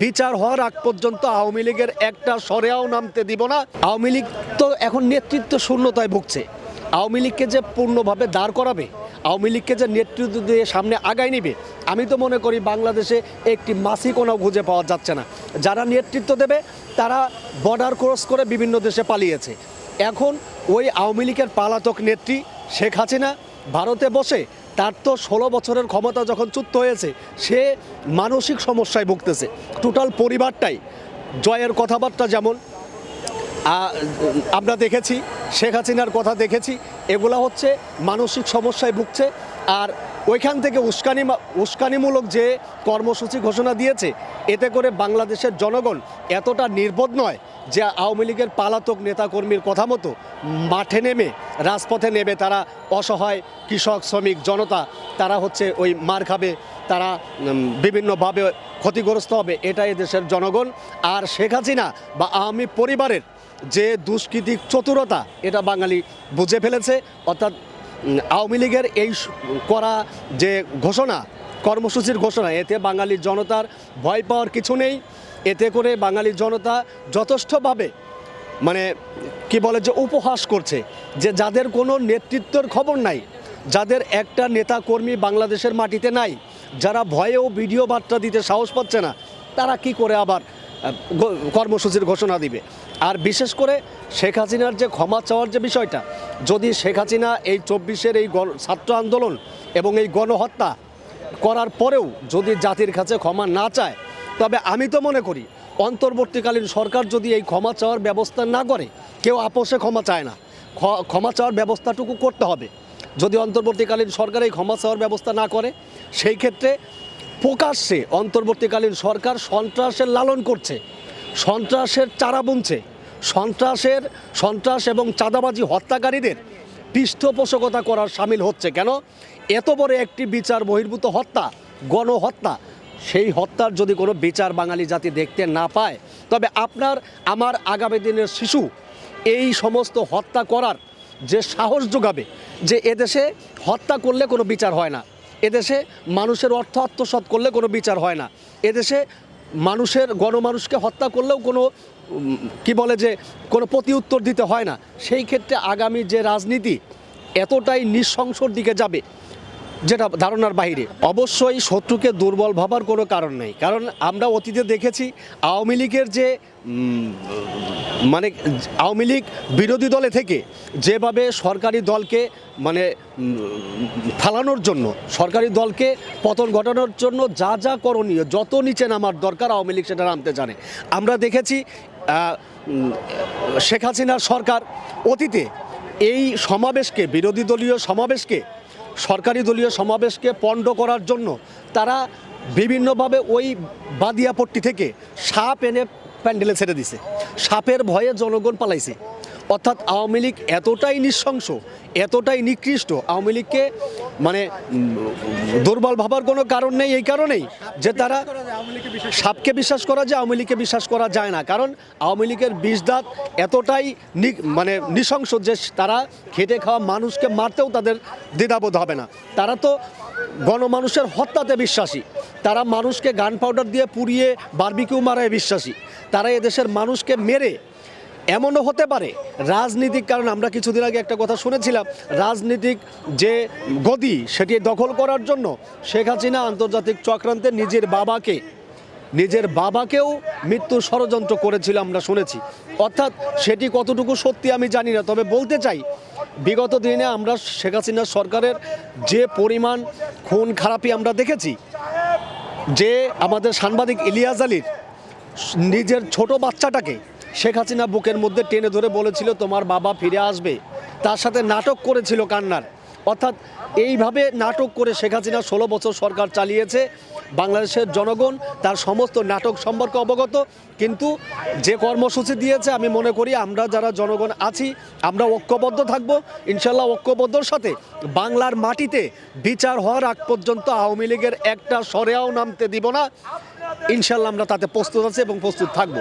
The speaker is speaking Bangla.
বিচার হওয়ার আগ পর্যন্ত আওয়ামী লীগের একটা সরেও নামতে দিব না। আওয়ামী লীগ তো এখন নেতৃত্ব শূন্যতায় ভুগছে। আওয়ামী লীগকে যে পূর্ণভাবে দাঁড় করাবে, আওয়ামী লীগকে যে নেতৃত্ব দিয়ে সামনে আগায় নিবে, আমি তো মনে করি বাংলাদেশে একটি মাসি কোনো খুঁজে পাওয়া যাচ্ছে না। যারা নেতৃত্ব দেবে, তারা বর্ডার ক্রস করে বিভিন্ন দেশে পালিয়েছে। এখন ওই আওয়ামী লীগের পালাতক নেত্রী শেখ হাসিনা ভারতে বসে তার তো ষোলো বছরের ক্ষমতা যখন চুক্ত হয়েছে, সে মানসিক সমস্যায় ভুগতেছে। টোটাল পরিবারটাই জয়ের কথাবার্তা যেমন আমরা দেখেছি, শেখ হাসিনার কথা দেখেছি, এগুলা হচ্ছে মানসিক সমস্যায় ভুগছে। আর ওইখান থেকে উস্কানি উস্কানিমূলক যে কর্মসূচি ঘোষণা দিয়েছে, এতে করে বাংলাদেশের জনগণ এতটা নির্বোধ নয় যে আওয়ামী লীগের পালাতক নেতাকর্মীর কথা মতো মাঠে নেমে, রাজপথে নেমে তারা অসহায় কৃষক, শ্রমিক, জনতা, তারা হচ্ছে ওই মার খাবে, তারা বিভিন্নভাবে ক্ষতিগ্রস্ত হবে এটা দেশের জনগণ। আর শেখ হাসিনা বা আওয়ামী পরিবারের যে দুষ্কৃতিক চতুরতা, এটা বাঙালি বুঝে ফেলেছে, অর্থাৎ আওয়ামী লীগের এই করা যে ঘোষণা, কর্মসূচির ঘোষণা, এতে বাঙালি জনতার ভয় পাওয়ার কিছু নেই। এতে করে বাঙালি জনতা যথেষ্টভাবে মানে কি বলে যে উপহাস করছে যে যাদের কোনো নেতৃত্বের খবর নাই, যাদের একটা নেতা কর্মী বাংলাদেশের মাটিতে নাই, যারা ভয়েও ভিডিও বার্তা দিতে সাহস পাচ্ছে না, তারা কি করে আবার কর্মসূচির ঘোষণা দিবে। আর বিশেষ করে শেখ হাসিনার যে ক্ষমা চাওয়ার যে বিষয়টা, যদি শেখ হাসিনা এই চব্বিশের এই ছাত্র আন্দোলন এবং এই গণহত্যা করার পরেও যদি জাতির কাছে ক্ষমা না চায়, তবে আমি তো মনে করি অন্তর্বর্তীকালীন সরকার যদি এই ক্ষমা চাওয়ার ব্যবস্থা না করে, কেউ আপোষে ক্ষমা চায় না। ক্ষমা চাওয়ার ব্যবস্থাটুকু করতে হবে। যদি অন্তর্বর্তীকালীন সরকার এই ক্ষমা চাওয়ার ব্যবস্থা না করে, সেই ক্ষেত্রে প্রকাশ্যে অন্তর্বর্তীকালীন সরকার সন্ত্রাসের লালন করছে, সন্ত্রাসের চারা বুনছে, সন্ত্রাসের, সন্ত্রাস এবং চাঁদাবাজি হত্যাকারীদের পৃষ্ঠপোষকতা করার সামিল হচ্ছে কেন? এত বড় একটি বিচার বহির্ভূত হত্যা, গণহত্যা, সেই হত্যার যদি কোনো বিচার বাঙালি জাতি দেখতে না পায়, তবে আপনার, আমার আগামী দিনের শিশু এই সমস্ত হত্যা করার যে সাহস যোগাবে, যে এদেশে হত্যা করলে কোনো বিচার হয় না। এদেশে মানুষের অর্থ আত্মসাৎ করলে কোনো বিচার হয় না। এদেশে মানুষের গণমানুষকে হত্যা করলেও কোনো কি বলে যে, কোনো প্রতি উত্তর দিতে হয় না। সেই ক্ষেত্রে আগামী যে রাজনীতি, এতটাই নৃশংসর দিকে যাবে, যেটা ধারণার বাইরে অবশ্যই শত্রুকে দুর্বল ভাবার কোনো কারণ নেই। কারণ আমরা অতীতে দেখেছি, আওয়ামী লীগের যে মানে আওয়ামী লীগ বিরোধী দলে থেকে যেভাবে সরকারি দলকে মানে ফালানোর জন্য, সরকারি দলকে পতন ঘটানোর জন্য যা যা করণীয়, যত নিচে নামার দরকার আওয়ামী লীগ সেটা নামতে জানে। আমরা দেখেছি শেখ হাসিনার সরকার অতীতে এই সমাবেশকে, বিরোধী দলীয় সমাবেশকে, সরকারি দলীয় সমাবেশকে পণ্ড করার জন্য তারা বিভিন্নভাবে ওই বাদিয়াপট্টি থেকে সাপ এনে প্যান্ডেলে ছেড়ে দিছে। সাপের ভয়ে জনগণ পালাইছে। অর্থাৎ আওয়ামী লীগ এতটাই নৃশংস, এতটাই নিকৃষ্ট, আওয়ামী লীগকে মানে দুর্বল ভাবার কোনো কারণ নেই এই কারণেই যে তারা সাপকে বিশ্বাস করা যায়, আওয়ামী লীগকে বিশ্বাস করা যায় না। কারণ আওয়ামী লীগের বিষদাঁত এতটাই মানে নৃশংস যে তারা খেটে খাওয়া মানুষকে মারতেও তাদের দ্বিধাবোধ হবে না। তারা তো গণমানুষের হত্যাতে বিশ্বাসী। তারা মানুষকে গান পাউডার দিয়ে পুড়িয়ে বার্বিকিউ মারায় বিশ্বাসী। তারা এদেশের মানুষকে মেরে এমনও হতে পারে। রাজনীতিক কারণ আমরা কিছুদিন আগে একটা কথা শুনেছিলাম, রাজনীতিক যে গদি সেটি দখল করার জন্য শেখ হাসিনা আন্তর্জাতিক চক্রান্তে নিজের বাবাকে, নিজের বাবাকেও মৃত্যু ষড়যন্ত্র করেছিল আমরা শুনেছি। অর্থাৎ সেটি কতটুকু সত্যি আমি জানি না, তবে বলতে চাই, বিগত দিনে আমরা শেখ হাসিনা সরকারের যে পরিমাণ খুন খারাপি আমরা দেখেছি, যে আমাদের সাংবাদিক ইলিয়াস আলীর নিজের ছোট বাচ্চাটাকে শেখ হাসিনা বুকের মধ্যে টেনে ধরে বলেছিল, তোমার বাবা ফিরে আসবে। তার সাথে নাটক করেছিল কান্নার। অর্থাৎ এইভাবে নাটক করে শেখ হাসিনা ষোলো বছর সরকার চালিয়েছে, বাংলাদেশের জনগণ তার সমস্ত নাটক সম্পর্কে অবগত। কিন্তু যে কর্মসূচি দিয়েছে, আমি মনে করি আমরা যারা জনগণ আছি, আমরা ঐক্যবদ্ধ থাকব। ইনশাল্লাহ ঐক্যবদ্ধর সাথে বাংলার মাটিতে বিচার হওয়ার আগ পর্যন্ত আওয়ামী লীগের একটা সরেয়াও নামতে দিব না। ইনশাল্লাহ আমরা তাতে প্রস্তুত আছি এবং প্রস্তুত থাকব।